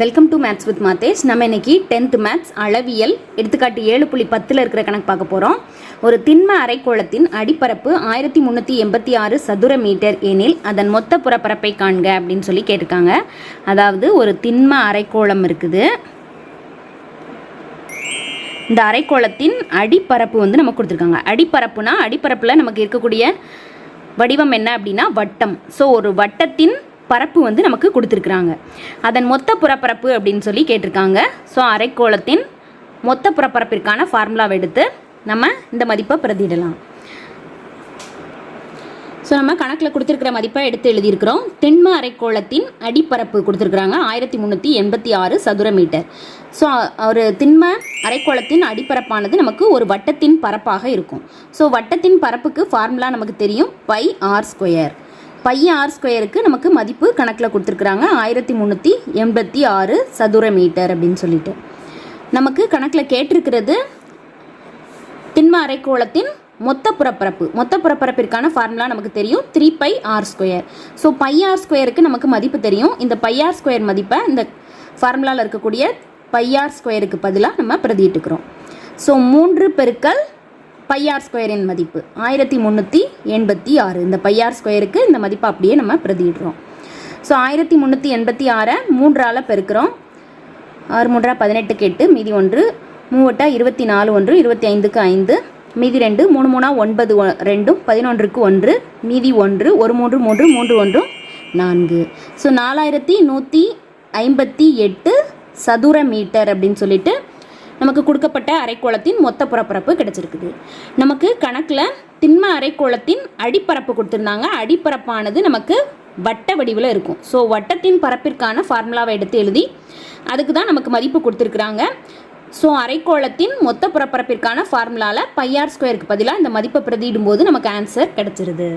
Welcome to maths with Mathesh நம்ம இன்னைக்கு tenth maths அளவியல் எடுத்துக்காட்டு ஏழு புள்ளி பத்தில் இருக்கிற கணக்கு பார்க்க போகிறோம் ஒரு திண்ம அரைக்கோளத்தின் அடிப்பரப்பு ஆயிரத்தி முந்நூற்றி எண்பத்தி ஆறு சதுர மீட்டர் எனில் அதன் மொத்த புறப்பரப்பை காண்க அப்படின்னு சொல்லி கேட்டிருக்காங்க. அதாவது ஒரு திண்ம அரைக்கோளம் இருக்குது. இந்த அரைக்கோளத்தின் அடிப்பரப்பு வந்து நமக்கு கொடுத்துருக்காங்க. அடிப்பரப்புனா அடிப்பரப்பில் நமக்கு இருக்கக்கூடிய வடிவம் என்ன அப்படின்னா வட்டம். ஸோ ஒரு வட்டத்தின் பரப்பு வந்து நமக்கு கொடுத்துருக்குறாங்க. அதன் மொத்த புறப்பரப்பு அப்படின்னு சொல்லி கேட்டிருக்காங்க. ஸோ அரைக்கோளத்தின் மொத்த புறப்பரப்பிற்கான ஃபார்முலாவை எடுத்து நம்ம இந்த மதிப்பை பிரதிடலாம் ஸோ நம்ம கணக்கில் கொடுத்துருக்கிற மதிப்பை எடுத்து எழுதியிருக்கிறோம். தென்ம அரைக்கோளத்தின் அடிப்பரப்பு கொடுத்துருக்குறாங்க. ஆயிரத்தி முந்நூற்றி எண்பத்தி ஆறு சதுர மீட்டர். ஸோ ஒரு திண்ம அரைக்கோளத்தின் அடிப்பரப்பானது நமக்கு ஒரு வட்டத்தின் பரப்பாக இருக்கும். ஸோ வட்டத்தின் பரப்புக்கு ஃபார்முலா நமக்கு தெரியும். Pi R square pi R ஸ்கொயருக்கு நமக்கு மதிப்பு கணக்கில் கொடுத்துருக்குறாங்க. ஆயிரத்தி முந்நூற்றி எண்பத்தி ஆறு சதுர மீட்டர் அப்படின்னு சொல்லிட்டு. நமக்கு கணக்கில் கேட்டிருக்கிறது திண்ம அரைக்கோளத்தின் மொத்த புறப்பரப்பு. மொத்த புறப்பரப்பிற்கான ஃபார்முலா நமக்கு தெரியும். Three pi R square so pi R ஸ்கொயருக்கு நமக்கு மதிப்பு தெரியும். இந்த பை ஆர் ஸ்கொயர் மதிப்பை இந்த ஃபார்முலாவில் இருக்கக்கூடிய பை ஆர் ஸ்கொயருக்கு பதிலாக நம்ம பிரதியிட்டுக்கிறோம். ஸோ மூன்று பெருக்கல் பையார் ஸ்கொயரின் மதிப்பு. ஆயிரத்தி முந்நூற்றி எண்பத்தி ஆறு. இந்த பையார் ஸ்கொயருக்கு இந்த மதிப்பை அப்படியே நம்ம பிரதிடுறோம் ஸோ ஆயிரத்தி முந்நூற்றி எண்பத்தி ஆறை மூன்றால் பெருக்கிறோம். ஆறு மூன்றா பதினெட்டுக்கு எட்டு மீதி ஒன்று மூவட்டா இருபத்தி நாலு ஒன்று இருபத்தி ஐந்துக்கு ஐந்து மீதி ரெண்டு மூணு மூணா ஒன்பது ஒ- ரெண்டும் பதினொன்றுக்கு ஒன்று மீதி ஒன்று ஒரு மூன்று மூன்று மூன்று ஒன்றும் நான்கு. ஸோ நாலாயிரத்தி நூற்றி ஐம்பத்தி எட்டு சதுர மீட்டர் அப்படின்னு சொல்லிட்டு நமக்கு கொடுக்கப்பட்ட அரைக்கோளத்தின் மொத்த புறப்பரப்பு கிடைச்சிருக்குது. நமக்கு கணக்கில் திண்ம அரைக்கோளத்தின் அடிப்பரப்பு கொடுத்துருந்தாங்க. அடிப்பரப்பானது நமக்கு வட்ட வடிவில் இருக்கும். ஸோ வட்டத்தின் பரப்பிற்கான ஃபார்முலாவை எடுத்து எழுதி அதுக்கு தான் நமக்கு மதிப்பு கொடுத்துருக்குறாங்க. ஸோ அரைக்கோளத்தின் மொத்த புறப்பரப்பிற்கான ஃபார்முலாவில் பையார் ஸ்கொயருக்கு பதிலாக இந்த மதிப்பை பிரதியிடும்போது நமக்கு ஆன்சர் கிடச்சிருது.